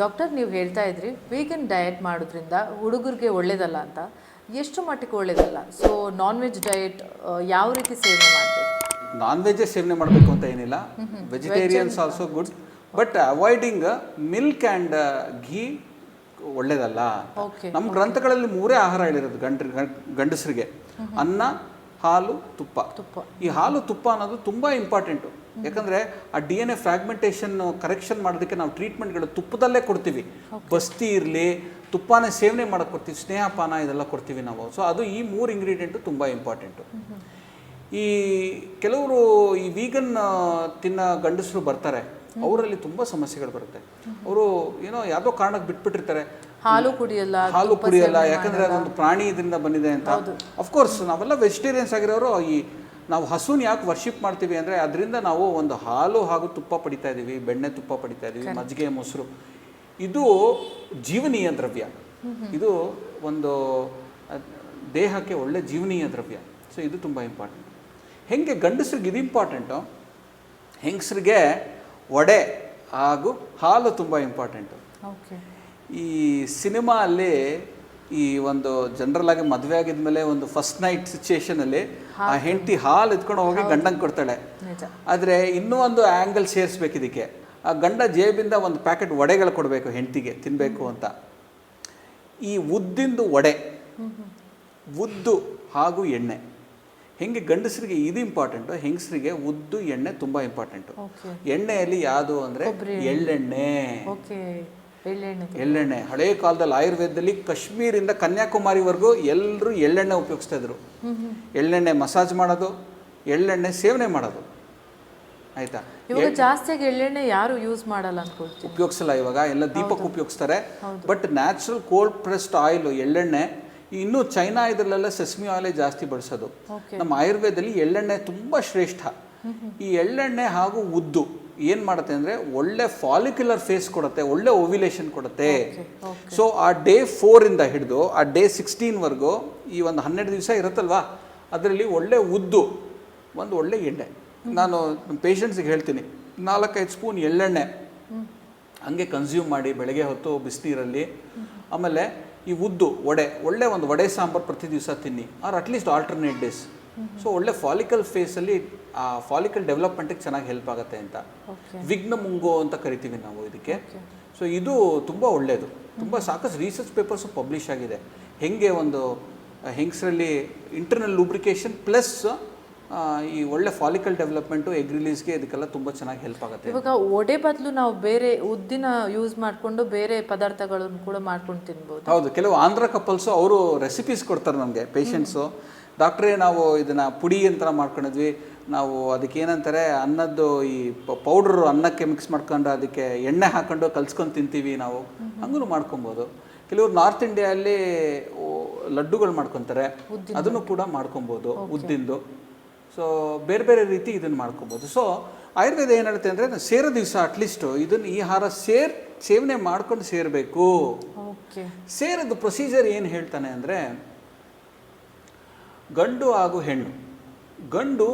Doctor ನೀವು ಹೇಳ್ತಾ ಇದ್ರಿ ವೀಗನ್ ಡಯಟ್ ಮಾಡೋದ್ರಿಂದ ಹುಡುಗರಿಗೆ ಒಳ್ಳೇದಲ್ಲ ಅಂತ. ಎಷ್ಟು ಮಟ್ಟಿಗೆ ಒಳ್ಳೇದಲ್ಲ? ಸೊ ನಾನ್ ವೆಜ್ ಡಯಟ್ ಯಾವ ರೀತಿ ಸೇವನೆ ಮಾಡಬೇಕು? ನಾನ್ ವೆಜ್ಜೇ ಸೇವನೆ ಮಾಡಬೇಕು ಅಂತ ಏನಿಲ್ಲ. Vegetarians also good but avoiding milk and ghee ಒಳ್ಳೇದಲ್ಲ ನಮ್ಮ ಗ್ರಂಥಗಳಲ್ಲಿ ಮೂರೇ ಆಹಾರ ಹೇಳಿರೋದು ಗಂಡ ಗಂಡಸರಿಗೆ. ಅನ್ನ ಹಾಲು ತುಪ್ಪ. ತುಪ್ಪ. ಈ ಹಾಲು ತುಪ್ಪ ಅನ್ನೋದು ತುಂಬ ಇಂಪಾರ್ಟೆಂಟು ಯಾಕಂದರೆ ಆ D N A fragmentation correction ಮಾಡೋದಕ್ಕೆ ನಾವು ಟ್ರೀಟ್ಮೆಂಟ್ಗಳು ತುಪ್ಪದಲ್ಲೇ ಕೊಡ್ತೀವಿ. ಬಸ್ತಿ ಇರಲಿ ತುಪ್ಪನೇ ಸೇವನೆ ಮಾಡೋಕ್ಕೆ ಕೊಡ್ತೀವಿ ಸ್ನೇಹಪಾನ ಇದೆಲ್ಲ ಕೊಡ್ತೀವಿ ನಾವು. ಸೊ ಅದು ಈ ಮೂರು ಇಂಗ್ರೀಡಿಯೆಂಟು ತುಂಬ ಇಂಪಾರ್ಟೆಂಟು ಈ ಕೆಲವರು ಈ ವೀಗನ್ ತಿನ್ನೋ ಗಂಡಸರು ಬರ್ತಾರೆ. ಅವರಲ್ಲಿ ತುಂಬ ಸಮಸ್ಯೆಗಳು ಬರುತ್ತೆ. ಅವರು ಏನೋ ಯಾವುದೋ ಕಾರಣಕ್ಕೆ ಬಿಟ್ಬಿಟ್ಟಿರ್ತಾರೆ. ಹಾಲು ಕುಡಿಯಲ್ಲ ಹಾಲು ಕುಡಿಯಲ್ಲ ಯಾಕಂದ್ರೆ ಅದೊಂದು ಪ್ರಾಣಿ ಇದರಿಂದ ಬಂದಿದೆ ಅಂತ. ಅಫ್ಕೋರ್ಸ್ ನಾವೆಲ್ಲ ವೆಜಿಟೇರಿಯನ್ಸ್ ಆಗಿರೋರು ಈ ನಾವು ಹಸುನ ಯಾಕೆ ವರ್ಷಿಪ್ ಮಾಡ್ತೀವಿ ಅಂದರೆ ಅದರಿಂದ ನಾವು ಒಂದು ಹಾಲು ಹಾಗೂ ತುಪ್ಪ ಪಡಿತಾ ಇದ್ದೀವಿ ಬೆಣ್ಣೆ ತುಪ್ಪ ಪಡಿತಾ ಇದ್ದೀವಿ ಮಜ್ಜಿಗೆ ಮೊಸರು. ಇದು ಜೀವನೀಯ ದ್ರವ್ಯ. ಇದು ಒಂದು ದೇಹಕ್ಕೆ ಒಳ್ಳೆ ಜೀವನೀಯ ದ್ರವ್ಯ. ಸೊ ಇದು ತುಂಬ ಇಂಪಾರ್ಟೆಂಟ್ ಹೆಂಗೆ ಗಂಡಸ್ರಿಗೆ ಇದು ಇಂಪಾರ್ಟೆಂಟು ಹೆಂಗಸ್ರಿಗೆ ವಡೆ ಹಾಗೂ ಹಾಲು ತುಂಬ ಇಂಪಾರ್ಟೆಂಟು ಓಕೆ ಈ ಸಿನಿಮಾ ಅಲ್ಲಿ ಈ ಒಂದು ಜನರಲ್ ಆಗಿ ಮದುವೆ ಆಗಿದ್ಮೇಲೆ ಒಂದು ಫಸ್ಟ್ ನೈಟ್ ಸಿಚುಯೇಷನಲ್ಲಿ ಆ ಹೆಂಡತಿ ಹಾಲು ಎತ್ಕೊಂಡು ಹೋಗಿ ಗಂಡಂಗೆ ಕೊಡ್ತಾಳೆ. ಆದರೆ ಇನ್ನೂ ಒಂದು ಆ್ಯಂಗಲ್ ಸೇರಿಸ್ಬೇಕು ಇದಕ್ಕೆ. ಆ ಗಂಡ ಜೇಬಿಂದ ಒಂದು ಪ್ಯಾಕೆಟ್ ವಡೆಗಳು ಕೊಡಬೇಕು ಹೆಂಡತಿಗೆ ತಿನ್ನಬೇಕು ಅಂತ. ಈ ಉದ್ದಿಂದು ವಡೆ ಉದ್ದು ಹಾಗೂ ಎಣ್ಣೆ. ಹೆಂಗೆ ಗಂಡಸರಿಗೆ ಇದು ಇಂಪಾರ್ಟೆಂಟು ಹೆಂಗಸರಿಗೆ ಉದ್ದು ಎಣ್ಣೆ ತುಂಬ ಇಂಪಾರ್ಟೆಂಟು ಎಣ್ಣೆಯಲ್ಲಿ ಯಾವುದು ಅಂದರೆ ಎಳ್ಳೆಣ್ಣೆ. ಎಳ್ಳೆಣ್ಣೆ ಎಳ್ಳೆಣ್ಣೆ. ಹಳೆ ಕಾಲದಲ್ಲಿ ಆಯುರ್ವೇದದಲ್ಲಿ ಕಾಶ್ಮೀರಿಂದ ಕನ್ಯಾಕುಮಾರಿವರೆಗೂ ಎಲ್ಲರೂ ಎಳ್ಳೆಣ್ಣೆ ಉಪಯೋಗಿಸ್ತಾ ಇದ್ರು. ಎಳ್ಳೆಣ್ಣೆ ಮಸಾಜ್ ಮಾಡೋದು ಎಳ್ಳೆಣ್ಣೆ ಸೇವನೆ ಮಾಡೋದು. ಆಯ್ತಾ? ಜಾಸ್ತಿಯಾಗಿ ಎಳ್ಳೆಣ್ಣೆ ಯಾರು ಯೂಸ್ ಮಾಡಲ್ಲ ಅನ್ಕೊಳ್ತೀವಿ ಉಪಯೋಗಿಸಲ್ಲ ಇವಾಗ. ಎಲ್ಲ ದೀಪಕ್ಕೆ ಉಪಯೋಗಿಸ್ತಾರೆ. But natural cold pressed oil ಎಳ್ಳೆಣ್ಣೆ ಇನ್ನು ಚೈನಾ ಇದರಲ್ಲೆಲ್ಲ ಸೆಸ್ಮಿ ಆಯಿಲೇ ಜಾಸ್ತಿ ಬಳಸೋದು. ನಮ್ಮ ಆಯುರ್ವೇದದಲ್ಲಿ ಎಳ್ಳೆಣ್ಣೆ ತುಂಬ ಶ್ರೇಷ್ಠ. ಈ ಎಳ್ಳೆಣ್ಣೆ ಹಾಗೂ ಉದ್ದು ಏನು ಮಾಡುತ್ತೆ ಅಂದರೆ ಒಳ್ಳೆ ಫಾಲಿಕ್ಯುಲರ್ ಫೇಸ್ ಕೊಡುತ್ತೆ ಒಳ್ಳೆ ಓವ್ಯುಲೇಷನ್ ಕೊಡುತ್ತೆ. ಸೊ ಆ ಡೇ ಫೋರಿಂದ ಹಿಡಿದು ಆ ಡೇ ಸಿಕ್ಸ್ಟೀನ್ವರೆಗೂ ಈ ಒಂದು ಹನ್ನೆರಡು ದಿವಸ ಇರುತ್ತಲ್ವಾ? ಅದರಲ್ಲಿ ಒಳ್ಳೆ ಉದ್ದು ಒಂದು ಒಳ್ಳೆ ಎಣ್ಣೆ. ನಾನು ಪೇಷಂಟ್ಸಿಗೆ ಹೇಳ್ತೀನಿ ನಾಲ್ಕೈದು ಸ್ಪೂನ್ ಎಳ್ಳೆಣ್ಣೆ ಹಂಗೆ ಕನ್ಸ್ಯೂಮ್ ಮಾಡಿ ಬೆಳಗ್ಗೆ ಹೊತ್ತು ಬಿಸಿನೀರಲ್ಲಿ. ಆಮೇಲೆ ಈ ಉದ್ದು ವಡೆ ಒಳ್ಳೆ ಒಂದು ವಡೆ ಸಾಂಬಾರು ಪ್ರತಿ ದಿವಸ ತಿನ್ನಿ. Or at least alternate days so ಒಳ್ಳೆ ಫಾಲಿಕಲ್ ಫೇಸಲ್ಲಿ ಆ ಫಾಲಿಕಲ್ ಡೆವಲಪ್ಮೆಂಟಿಗೆ ಚೆನ್ನಾಗಿ ಹೆಲ್ಪ್ ಆಗುತ್ತೆ ಅಂತ. ವಿಘ್ನ ಮುಂಗೋ ಅಂತ ಕರಿತೀವಿ ನಾವು ಇದಕ್ಕೆ. ಸೊ ಇದು ತುಂಬ ಒಳ್ಳೆಯದು ತುಂಬ ಸಾಕಷ್ಟು ರಿಸರ್ಚ್ ಪೇಪರ್ಸು ಪಬ್ಲಿಷ್ ಆಗಿದೆ. ಹೆಂಗೆ ಒಂದು ಹೆಂಗಸರಲ್ಲಿ ಇಂಟರ್ನಲ್ ಲೂಬ್ರಿಕೇಶನ್ ಪ್ಲಸ್ ಈ ಒಳ್ಳೆ ಫಾಲಿಕಲ್ ಡೆವಲಪ್ಮೆಂಟು ಎಗ್ ರಿಲೀಸ್ಗೆ ಇದಕ್ಕೆಲ್ಲ ತುಂಬ ಚೆನ್ನಾಗಿ ಹೆಲ್ಪ್ ಆಗುತ್ತೆ. ಇವಾಗ ಒಡೆ ಬದಲು ನಾವು ಬೇರೆ ಉದ್ದಿನ ಯೂಸ್ ಮಾಡಿಕೊಂಡು ಬೇರೆ ಪದಾರ್ಥಗಳನ್ನು ಕೂಡ ಮಾಡ್ಕೊಂಡು ತಿನ್ಬೋದು. ಹೌದು ಕೆಲವು ಆಂಧ್ರ ಕಪಲ್ಸು ಅವರು ರೆಸಿಪೀಸ್ ಕೊಡ್ತಾರೆ ನಮಗೆ ಪೇಷಂಟ್ಸು ಡಾಕ್ಟ್ರೇ ನಾವು ಇದನ್ನು ಪುಡಿ ಅಂತ ಮಾಡ್ಕೊಂಡಿದ್ವಿ. ನಾವು ಅದಕ್ಕೆ ಏನಂತಾರೆ ಅನ್ನದ್ದು ಈ ಪೌಡ್ರು ಅನ್ನಕ್ಕೆ ಮಿಕ್ಸ್ ಮಾಡ್ಕೊಂಡು ಅದಕ್ಕೆ ಎಣ್ಣೆ ಹಾಕೊಂಡು ಕಲ್ಸ್ಕೊಂಡು ತಿಂತೀವಿ ನಾವು. ಹಂಗೂ ಮಾಡ್ಕೊಬೋದು. ಕೆಲವರು ನಾರ್ತ್ ಇಂಡಿಯಲ್ಲಿ ಲಡ್ಡುಗಳು ಮಾಡ್ಕೊತಾರೆ. ಅದನ್ನು ಕೂಡ ಮಾಡ್ಕೊಬೋದು ಉದ್ದಿಂದು. ಸೊ ಬೇರೆ ಬೇರೆ ರೀತಿ ಇದನ್ನು ಮಾಡ್ಕೋಬೋದು. ಸೊ ಆಯುರ್ವೇದ ಏನು ಹೇಳುತ್ತೆ ಅಂದರೆ ಸೇರೋ ದಿವಸ ಅಟ್ಲೀಸ್ಟು ಇದನ್ನು ಈ ಹಾರ ಸೇರ್ ಸೇವನೆ ಮಾಡ್ಕೊಂಡು ಸೇರಬೇಕು. ಸೇರೋದು ಸೇರದು ಪ್ರೊಸೀಜರ್ ಏನು ಹೇಳ್ತಾನೆ ಅಂದರೆ ಗಂಡು ಹಾಗೂ ಹೆಣ್ಣು. ಗಂಡು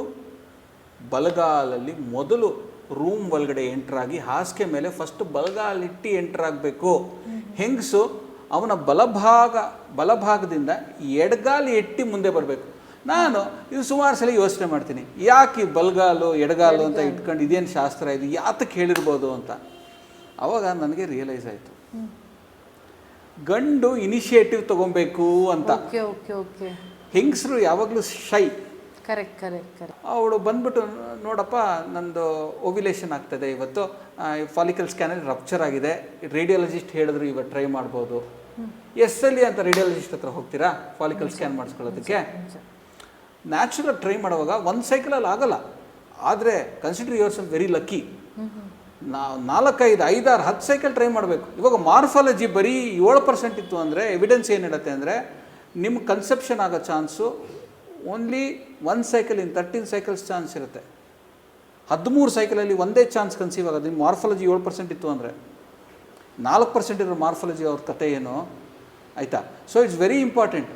ಬಲಗಾಲಲ್ಲಿ ಮೊದಲು ರೂಮ್ ಒಳಗಡೆ ಎಂಟ್ರಾಗಿ ಹಾಸಿಗೆ ಮೇಲೆ ಫಸ್ಟ್ ಬಲಗಾಲಿಟ್ಟು ಎಂಟ್ರಾಗಬೇಕು ಹೆಂಗಸು ಅವನ ಬಲಭಾಗ ಬಲಭಾಗದಿಂದ ಎಡಗಾಲಿ ಎಟ್ಟಿ ಮುಂದೆ ಬರಬೇಕು. ನಾನು ಇದು ಸುಮಾರು ಸಲ ಯೋಚನೆ ಮಾಡ್ತೀನಿ. ಯಾಕೆ ಈ ಬಲ್ಗಾಲು ಎಡಗಾಲು ಅಂತ ಇಟ್ಕೊಂಡು ಇದೇನು ಶಾಸ್ತ್ರ ಇದು? ಯಾತಕ್ಕೆ ಹೇಳಿರ್ಬೋದು ಅಂತ. ಅವಾಗ ನನಗೆ ರಿಯಲೈಸ್ ಆಯಿತು. ಗಂಡು ಇನಿಷಿಯೇಟಿವ್ ತಗೊಬೇಕು ಅಂತ. Okay okay okay. ಹೆಂಗಸರು ಯಾವಾಗಲೂ ಶೈ ಕರೆಕ್ಟ್ ಕರೆಕ್ಟ್ ಕರೆಕ್ಟ್ ಅವಳು ಬಂದ್ಬಿಟ್ಟು ನೋಡಪ್ಪ ನಂದು ಓವ್ಯುಲೇಷನ್ ಆಗ್ತದೆ ಇವತ್ತು. ಫಾಲಿಕಲ್ ಸ್ಕ್ಯಾನಲ್ಲಿ ರಪ್ಚರ್ ಆಗಿದೆ. ರೇಡಿಯಾಲಜಿಸ್ಟ್ ಹೇಳಿದ್ರು ಇವತ್ತು ಟ್ರೈ ಮಾಡ್ಬೋದು. ಎಸ್ ಅಲ್ಲಿ ಅಂತ ರೇಡಿಯಾಲಜಿಸ್ಟ್ ಹತ್ರ ಹೋಗ್ತೀರಾ? ಫಾಲಿಕಲ್ ಸ್ಕ್ಯಾನ್ ಮಾಡಿಸ್ಕೊಳ್ಳೋದಕ್ಕೆ? ನ್ಯಾಚುರಲ್ ಟ್ರೈ ಮಾಡುವಾಗ ಒಂದು ಸೈಕಲಲ್ಲಿ ಆಗಲ್ಲ. ಆದರೆ consider your some very lucky ನಾ, ನಾಲ್ಕೈದು, ಐದಾರು, ಹತ್ತು ಸೈಕಲ್ ಟ್ರೈ ಮಾಡಬೇಕು. ಇವಾಗ ಮಾರ್ಫಾಲಜಿ ಬರೀ ಏಳು ಪರ್ಸೆಂಟ್ ಇತ್ತು ಅಂದರೆ ಎವಿಡೆನ್ಸ್ ಏನು ಅಂದರೆ ನಿಮ್ಮ ಕನ್ಸೆಪ್ಷನ್ ಆಗೋ chance only one cycle in thirteen cycles chance ಇರುತ್ತೆ. ಹದಿಮೂರು ಸೈಕಲಲ್ಲಿ ಒಂದೇ ಚಾನ್ಸ್ ಕನ್ಸೀವ್ ಆಗೋದು. ನಿಮ್ಮ ಮಾರ್ಫಾಲಜಿ ಏಳು ಪರ್ಸೆಂಟ್ ಇತ್ತು ಅಂದರೆ. ನಾಲ್ಕು ಪರ್ಸೆಂಟ್ ಇರೋ ಮಾರ್ಫಾಲಜಿ ಅವ್ರ ಕತೆ ಏನು? ಆಯಿತಾ? So it's very important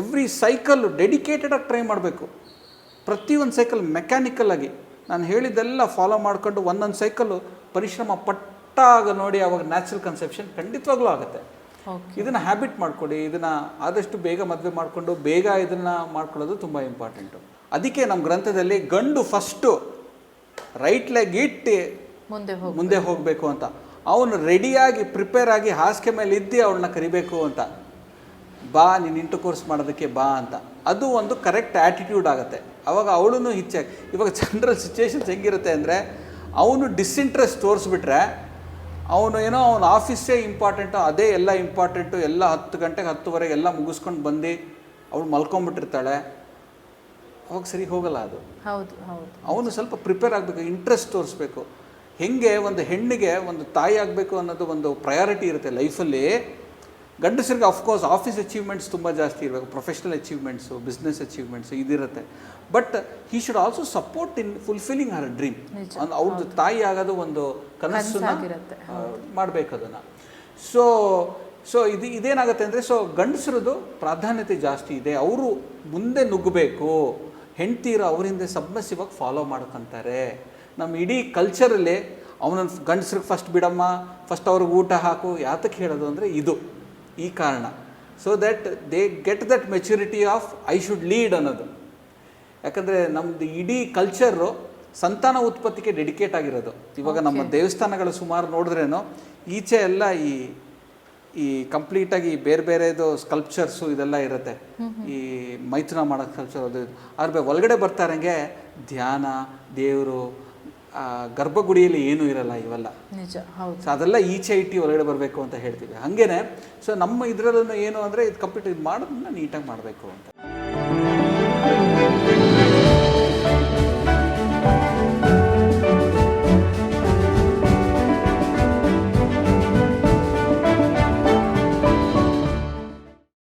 every cycle ಡೆಡಿಕೇಟೆಡಾಗಿ try ಮಾಡಬೇಕು. ಪ್ರತಿಯೊಂದು ಸೈಕಲ್ ಮೆಕ್ಯಾನಿಕಲ್ ಆಗಿ. ನಾನು ಹೇಳಿದ್ದೆಲ್ಲ ಫಾಲೋ ಮಾಡಿಕೊಂಡು ಒಂದೊಂದು ಸೈಕಲ್ಲು ಪರಿಶ್ರಮ ಪಟ್ಟಾಗ ನೋಡಿ ಆವಾಗ ನ್ಯಾಚುರಲ್ ಕನ್ಸೆಪ್ಷನ್ ಖಂಡಿತವಾಗ್ಲೂ ಆಗುತ್ತೆ. ಇದನ್ನು ಹ್ಯಾಬಿಟ್ ಮಾಡ್ಕೊಡಿ ಇದನ್ನು ಆದಷ್ಟು ಬೇಗ ಮದುವೆ ಮಾಡಿಕೊಂಡು ಬೇಗ ಇದನ್ನು ಮಾಡ್ಕೊಳ್ಳೋದು ತುಂಬ ಇಂಪಾರ್ಟೆಂಟು ಅದಕ್ಕೆ ನಮ್ಮ ಗ್ರಂಥದಲ್ಲಿ ಗಂಡು ಫಸ್ಟು ರೈಟ್ ಲೆಗ್ ಇಟ್ಟು ಮುಂದೆ ಮುಂದೆ ಹೋಗಬೇಕು ಅಂತ. ಅವನು ರೆಡಿಯಾಗಿ ಪ್ರಿಪೇರ್ ಆಗಿ ಹಾಸಿಗೆ ಮೇಲೆ ಇದ್ದು ಅವಳನ್ನ ಕರಿಬೇಕು ಅಂತ. ಬಾ ನೀನು ಇಂಟು ಕೋರ್ಸ್ ಮಾಡೋದಕ್ಕೆ ಬಾ ಅಂತ. ಅದು ಒಂದು ಕರೆಕ್ಟ್ ಆ್ಯಟಿಟ್ಯೂಡ್ ಆಗುತ್ತೆ. ಅವಾಗ ಅವಳು ಹೆಚ್ಚಾಗಿ ಇವಾಗ ಜನರಲ್ ಸಿಚುವೇಶನ್ಸ್ ಹೆಂಗಿರುತ್ತೆ ಅಂದರೆ ಅವನು ಡಿಸ್ಇಂಟ್ರೆಸ್ಟ್ ತೋರಿಸ್ಬಿಟ್ರೆ ಅವನು ಏನೋ ಅವನ ಆಫೀಸೇ ಇಂಪಾರ್ಟೆಂಟು ಅದೇ ಎಲ್ಲ ಇಂಪಾರ್ಟೆಂಟು ಎಲ್ಲ ಹತ್ತು ಗಂಟೆಗೆ ಹತ್ತುವರೆಗೆ ಎಲ್ಲ ಮುಗಿಸ್ಕೊಂಡು ಬಂದು ಅವಳು ಮಲ್ಕೊಂಬಿಟ್ಟಿರ್ತಾಳೆ. ಅವಾಗ ಸರಿ ಹೋಗಲ್ಲ ಅದು. ಹೌದು ಹೌದು. ಅವನು ಸ್ವಲ್ಪ ಪ್ರಿಪೇರ್ ಆಗಬೇಕು ಇಂಟ್ರೆಸ್ಟ್ ತೋರಿಸ್ಬೇಕು. ಹೆಂಗೆ ಒಂದು ಹೆಣ್ಣಿಗೆ ಒಂದು ತಾಯಿ ಆಗಬೇಕು ಅನ್ನೋದು ಒಂದು ಪ್ರಯಾರಿಟಿ ಇರುತ್ತೆ ಲೈಫಲ್ಲಿ ಗಂಡಸರಿಗೆ ಅಫ್ಕೋರ್ಸ್ ಆಫೀಸ್ ಅಚೀವ್ಮೆಂಟ್ಸ್ ತುಂಬ ಜಾಸ್ತಿ ಇರಬೇಕು. ಪ್ರೊಫೆಷ್ನಲ್ ಅಚೀವ್ಮೆಂಟ್ಸು ಬಿಸ್ನೆಸ್ ಅಚೀವ್ಮೆಂಟ್ಸು ಇದಿರುತ್ತೆ. But he should also support in fulfilling her dream ಒಂದು ಅವ್ರದ್ದು ತಾಯಿ ಆಗೋದು ಒಂದು ಕನಸು ಮಾಡಬೇಕು ಅದನ್ನು ಸೊ ಸೊ ಇದು ಇದೇನಾಗುತ್ತೆ ಅಂದರೆ ಸೊ ಗಂಡಸ್ರದ್ದು ಪ್ರಾಧಾನ್ಯತೆ ಜಾಸ್ತಿ ಇದೆ. ಅವರು ಮುಂದೆ ನುಗ್ಗಬೇಕು ಹೆಂಡ್ತೀರು ಅವರಿಂದ ಸಬ್ಮಸಿವಾಗಿ ಫಾಲೋ ಮಾಡ್ಕೊತಾರೆ. ನಮ್ಮ ಇಡೀ ಕಲ್ಚರಲ್ಲಿ ಅವನನ್ನು ಗಂಡಸ್ರಿಗೆ ಫಸ್ಟ್ ಬಿಡಮ್ಮ ಫಸ್ಟ್ ಅವ್ರಿಗೆ ಊಟ ಹಾಕು ಯಾತಕ್ಕೆ ಹೇಳೋದು ಅಂದರೆ ಇದು. ಈ ಕಾರಣ. So that they get that maturity of I should lead ಅನ್ನೋದು. ಯಾಕಂದರೆ ನಮ್ಮದು ಇಡೀ ಕಲ್ಚರು ಸಂತಾನ ಉತ್ಪತ್ತಿಗೆ ಡೆಡಿಕೇಟ್ ಆಗಿರೋದು. ಇವಾಗ ನಮ್ಮ ದೇವಸ್ಥಾನಗಳು ಸುಮಾರು ನೋಡಿದ್ರೇನೋ ಈಚೆ ಎಲ್ಲ ಈ ಈ ಕಂಪ್ಲೀಟಾಗಿ ಬೇರೆ ಬೇರೆದು ಸ್ಕಲ್ಪ್ಚರ್ಸು ಇದೆಲ್ಲ ಇರುತ್ತೆ. ಈ ಮೈಥುನ ಮಾಡೋ ಸ್ಕಲ್ಪ್ಚರ್ ಅದು. ಅದ್ರ ಒಳಗಡೆ ಬರ್ತಾರಂಗೆ ಧ್ಯಾನ ದೇವರು ಗರ್ಭಗುಡಿಯಲ್ಲಿ ಏನು ಇರಲ್ಲ ಇವೆಲ್ಲ. ಸೊ ಅದೆಲ್ಲ ಈಚೆ ಇಟ್ಟು ಒಳಗಡೆ ಬರಬೇಕು ಅಂತ ಹೇಳ್ತೀವಿ. ಹಾಗೇನೆ ಸೊ ನಮ್ಮ ಇದರಲ್ಲೂ ಏನು ಅಂದರೆ ಇದು ಕಂಪ್ಲೀಟ್ ಇದು ಮಾಡೋದನ್ನ ನೀಟಾಗಿ ಮಾಡಬೇಕು ಅಂತ.